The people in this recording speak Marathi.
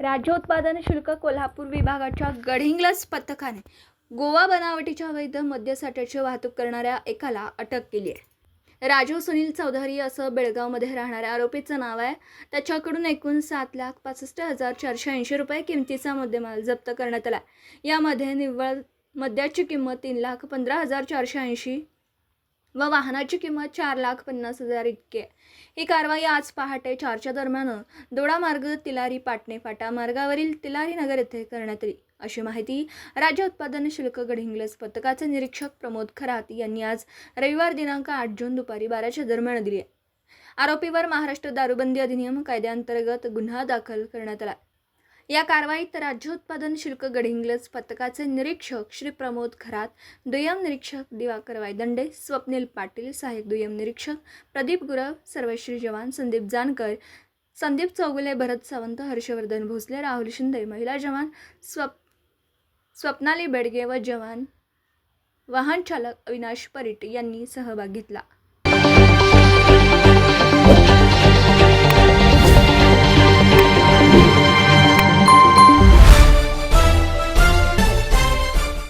राज्य उत्पादन शुल्क कोल्हापूर विभागाच्या गडहिंग्लज पथकाने गोवा बनावटीच्या अवैध मद्यसाठ्याची वाहतूक करणाऱ्या एकाला अटक केली आहे. राजू सुनील चौधरी असं बेळगावमध्ये राहणाऱ्या आरोपीचं नाव आहे. त्याच्याकडून एकूण सात लाख पासष्ट हजार चारशे ऐंशी रुपये किमतीचा मुद्देमाल जप्त करण्यात आला यामध्ये निव्वळ मद्याची किंमत तीन लाख पंधरा हजार चारशे ऐंशी व वाहनाची किंमत चार लाख पन्नास हजार इतकी. आहे ही कारवाई आज पहाटे चारच्या दरम्यान दोडा मार्ग तिलारी पाटणे फाटा मार्गावरील तिलारी नगर येथे करण्यात आली. अशी माहिती राज्य उत्पादन शुल्क गडहिंग्लज पथकाचे निरीक्षक प्रमोद खरात यांनी आज रविवार दिनांक आठ जून दुपारी बाराच्या दरम्यान दिली आहे. आरोपीवर महाराष्ट्र दारूबंदी अधिनियम कायद्याअंतर्गत गुन्हा दाखल करण्यात आला या कारवाईत राज्य उत्पादन शुल्क गडहिंग्लज पथकाचे निरीक्षक श्री प्रमोद खरात दुय्यम निरीक्षक दिवाकर वायदंडे स्वप्नील पाटील सहाय्यक दुय्यम निरीक्षक प्रदीप गुरव सर्वश्री जवान संदीप जानकर संदीप चौगुले भरत सावंत हर्षवर्धन भोसले राहुल शिंदे महिला जवान स्वप स्वप्नाली बेडगे व जवान वाहन चालक अविनाश परीट यांनी सहभाग घेतला.